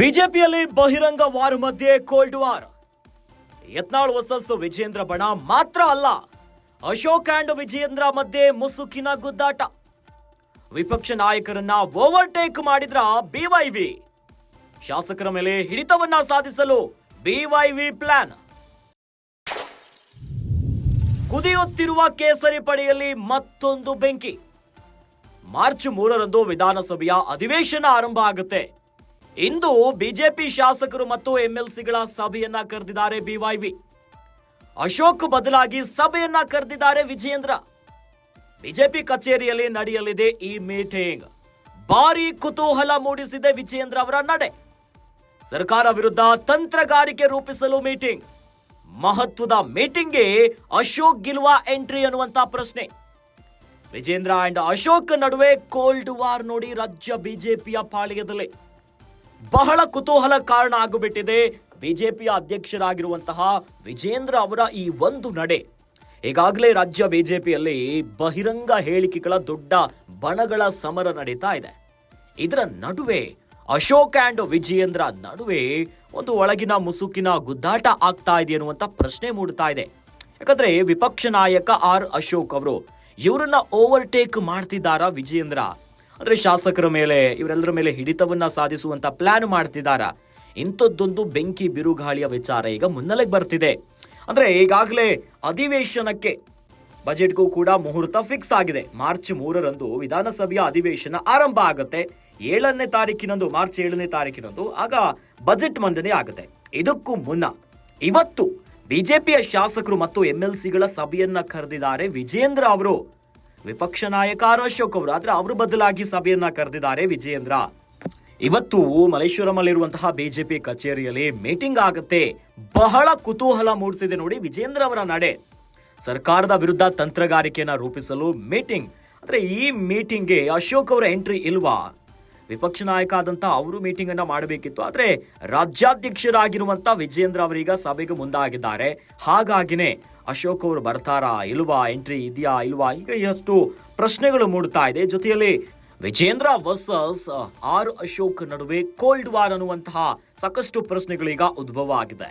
ಬಿಜೆಪಿಯಲ್ಲಿ ಬಹಿರಂಗ ವಾರ್ ಮಧ್ಯೆ cold war. Yatnal versus Vijayendra ಬಣ ಮಾತ್ರ ಅಲ್ಲ, ಅಶೋಕ್ ಅಂಡ್ ವಿಜೇಂದ್ರ ಮಧ್ಯೆ ಮುಸುಕಿನ ಗುದ್ದಾಟ. ವಿಪಕ್ಷ ನಾಯಕರನ್ನ ಓವರ್ಟೇಕ್ ಮಾಡಿದ್ರ ಬಿವೈವಿ ಶಾಸಕರ ಮೇಲೆ ಹಿಡಿತವನ್ನ ಸಾಧಿಸಲು ಬಿವೈವಿ ಪ್ಲಾನ್. ಕುದಿಯುತ್ತಿರುವ ಕೇಸರಿ ಪಡೆಯಲ್ಲಿ ಮತ್ತೊಂದು ಬೆಂಕಿ. ಮಾರ್ಚ್ ಮೂರರಂದು ವಿಧಾನಸಭೆಯ ಅಧಿವೇಶನ ಆರಂಭ ಆಗುತ್ತೆ. ಇಂದು ಬಿಜೆಪಿ ಶಾಸಕರು ಮತ್ತು ಎಂಎಲ್ಸಿಗಳ ಸಭೆಯನ್ನ ಕರೆದಿದ್ದಾರೆ ಬಿವೈವಿ. ಅಶೋಕ್ ಬದಲಾಗಿ ಸಭೆಯನ್ನ ಕರೆದಿದ್ದಾರೆ ವಿಜಯೇಂದ್ರ. ಬಿಜೆಪಿ ಕಚೇರಿಯಲ್ಲಿ ನಡೆಯಲಿದೆ ಈ ಮೀಟಿಂಗ್. ಭಾರಿ ಕುತೂಹಲ ಮೂಡಿಸಿದೆ ವಿಜಯೇಂದ್ರ ಅವರ ನಡೆ. ಸರ್ಕಾರ ವಿರುದ್ಧ ತಂತ್ರಗಾರಿಕೆ ರೂಪಿಸಲು ಮೀಟಿಂಗ್. ಮಹತ್ವದ ಮೀಟಿಂಗ್ಗೆ ಅಶೋಕ್ ಗಿಲ್ವಾ ಎಂಟ್ರಿ ಅನ್ನುವಂತ ಪ್ರಶ್ನೆ. ವಿಜೇಂದ್ರ ಅಂಡ್ ಅಶೋಕ್ ನಡುವೆ ಕೋಲ್ಡ್ ವಾರ್ ನೋಡಿ ರಾಜ್ಯ ಬಿಜೆಪಿಯ ಪಾಳ್ಯದಲ್ಲಿ ಬಹಳ ಕುತೂಹಲ ಕಾರಣ ಆಗಿಬಿಟ್ಟಿದೆ. ಬಿಜೆಪಿಯ ಅಧ್ಯಕ್ಷರಾಗಿರುವಂತಹ ವಿಜೇಂದ್ರ ಅವರ ಈ ಒಂದು ನಡೆ. ಈಗಾಗಲೇ ರಾಜ್ಯ ಬಿಜೆಪಿಯಲ್ಲಿ ಬಹಿರಂಗ ಹೇಳಿಕೆಗಳ ದೊಡ್ಡ ಬಣಗಳ ಸಮರ ನಡೀತಾ ಇದೆ. ಇದರ ನಡುವೆ ಅಶೋಕ್ ಆ್ಯಂಡ್ ವಿಜಯೇಂದ್ರ ನಡುವೆ ಒಂದು ಒಳಗಿನ ಮುಸುಕಿನ ಗುದ್ದಾಟ ಆಗ್ತಾ ಇದೆ ಅನ್ನುವಂಥ ಪ್ರಶ್ನೆ ಮೂಡ್ತಾ ಇದೆ. ಯಾಕಂದ್ರೆ ವಿಪಕ್ಷ ನಾಯಕ ಆರ್ ಅಶೋಕ್ ಅವರು, ಇವರನ್ನ ಓವರ್ಟೇಕ್ ಮಾಡ್ತಿದ್ದಾರಾ ವಿಜಯೇಂದ್ರ ಅಂದ್ರೆ ಶಾಸಕರ ಮೇಲೆ, ಇವರೆಲ್ಲರ ಮೇಲೆ ಹಿಡಿತವನ್ನ ಸಾಧಿಸುವಂತ ಪ್ಲಾನ್ ಮಾಡ್ತಿದ್ದಾರಾ ಇಂಥದ್ದೊಂದು ಬೆಂಕಿ ಬಿರುಗಾಳಿಯ ವಿಚಾರ ಈಗ ಮುನ್ನೆಲೆಗೆ ಬರ್ತಿದೆ. ಅಂದ್ರೆ ಈಗಾಗಲೇ ಅಧಿವೇಶನಕ್ಕೆ ಬಜೆಟ್ಗೂ ಕೂಡ ಮುಹೂರ್ತ ಫಿಕ್ಸ್ ಆಗಿದೆ. ಮಾರ್ಚ್ ಮೂರರಂದು ವಿಧಾನಸಭೆಯ ಅಧಿವೇಶನ ಆರಂಭ ಆಗುತ್ತೆ. ಏಳನೇ ತಾರೀಕಿನಂದು ಮಾರ್ಚ್ ಏಳನೇ ತಾರೀಕಿನಂದು ಆಗ ಬಜೆಟ್ ಮಂಡನೆ ಆಗುತ್ತೆ. ಇದಕ್ಕೂ ಮುನ್ನ ಇವತ್ತು ಬಿಜೆಪಿಯ ಶಾಸಕರು ಮತ್ತು ಎಂಎಲ್ಸಿಗಳ ಸಭೆಯನ್ನ ಕರೆದಿದ್ದಾರೆ ವಿಜೇಂದ್ರ ಅವರು. ವಿಪಕ್ಷ ನಾಯಕ ಆರ್ ಅಶೋಕ್ ಅವರು. ಆದ್ರೆ ಅವರು ಬದಲಾಗಿ ಸಭೆಯನ್ನ ಕರೆದಿದ್ದಾರೆ ವಿಜೇಂದ್ರ ಇವತ್ತು ಮಲ್ಲೇಶ್ವರಮಲ್ಲಿರುವಂತಹ ಬಿಜೆಪಿ ಕಚೇರಿಯಲ್ಲಿ ಮೀಟಿಂಗ್ ಆಗುತ್ತೆ. ಬಹಳ ಕುತೂಹಲ ಮೂಡಿಸಿದೆ ನೋಡಿ ವಿಜೇಂದ್ರ ಅವರ ನಡೆ. ಸರ್ಕಾರದ ವಿರುದ್ಧ ತಂತ್ರಗಾರಿಕೆಯನ್ನ ರೂಪಿಸಲು ಮೀಟಿಂಗ್. ಅಂದ್ರೆ ಈ ಮೀಟಿಂಗ್ಗೆ ಅಶೋಕ್ ಅವರ ಎಂಟ್ರಿ ಇಲ್ವಾ? ವಿಪಕ್ಷ ನಾಯಕ ಆದಂತ ಅವರು ಮೀಟಿಂಗ್ ಅನ್ನ ಮಾಡಬೇಕಿತ್ತು. ಆದ್ರೆ ರಾಜ್ಯಾಧ್ಯಕ್ಷರಾಗಿರುವಂತ ವಿಜೇಂದ್ರ ಅವರೀಗ ಸಭೆಗೆ ಮುಂದಾಗಿದ್ದಾರೆ. ಹಾಗಾಗಿನೇ ಅಶೋಕ್ ಅವರು ಬರ್ತಾರಾ, ಇಲ್ವಾ ಎಂಟ್ರಿ ಇದೆಯಾ, ಇಲ್ವಾ, ಈಗ ಎಷ್ಟು ಪ್ರಶ್ನೆಗಳು ಮೂಡ್ತಾ ಇದೆ. ಜೊತೆಯಲ್ಲಿ ವಿಜೇಂದ್ರ ವರ್ಸಸ್ ಆರ್ ಅಶೋಕ್ ನಡುವೆ ಕೋಲ್ಡ್ ವಾರ್ ಅನ್ನುವಂತಹ ಸಾಕಷ್ಟು ಪ್ರಶ್ನೆಗಳೀಗ ಉದ್ಭವ ಆಗಿದೆ.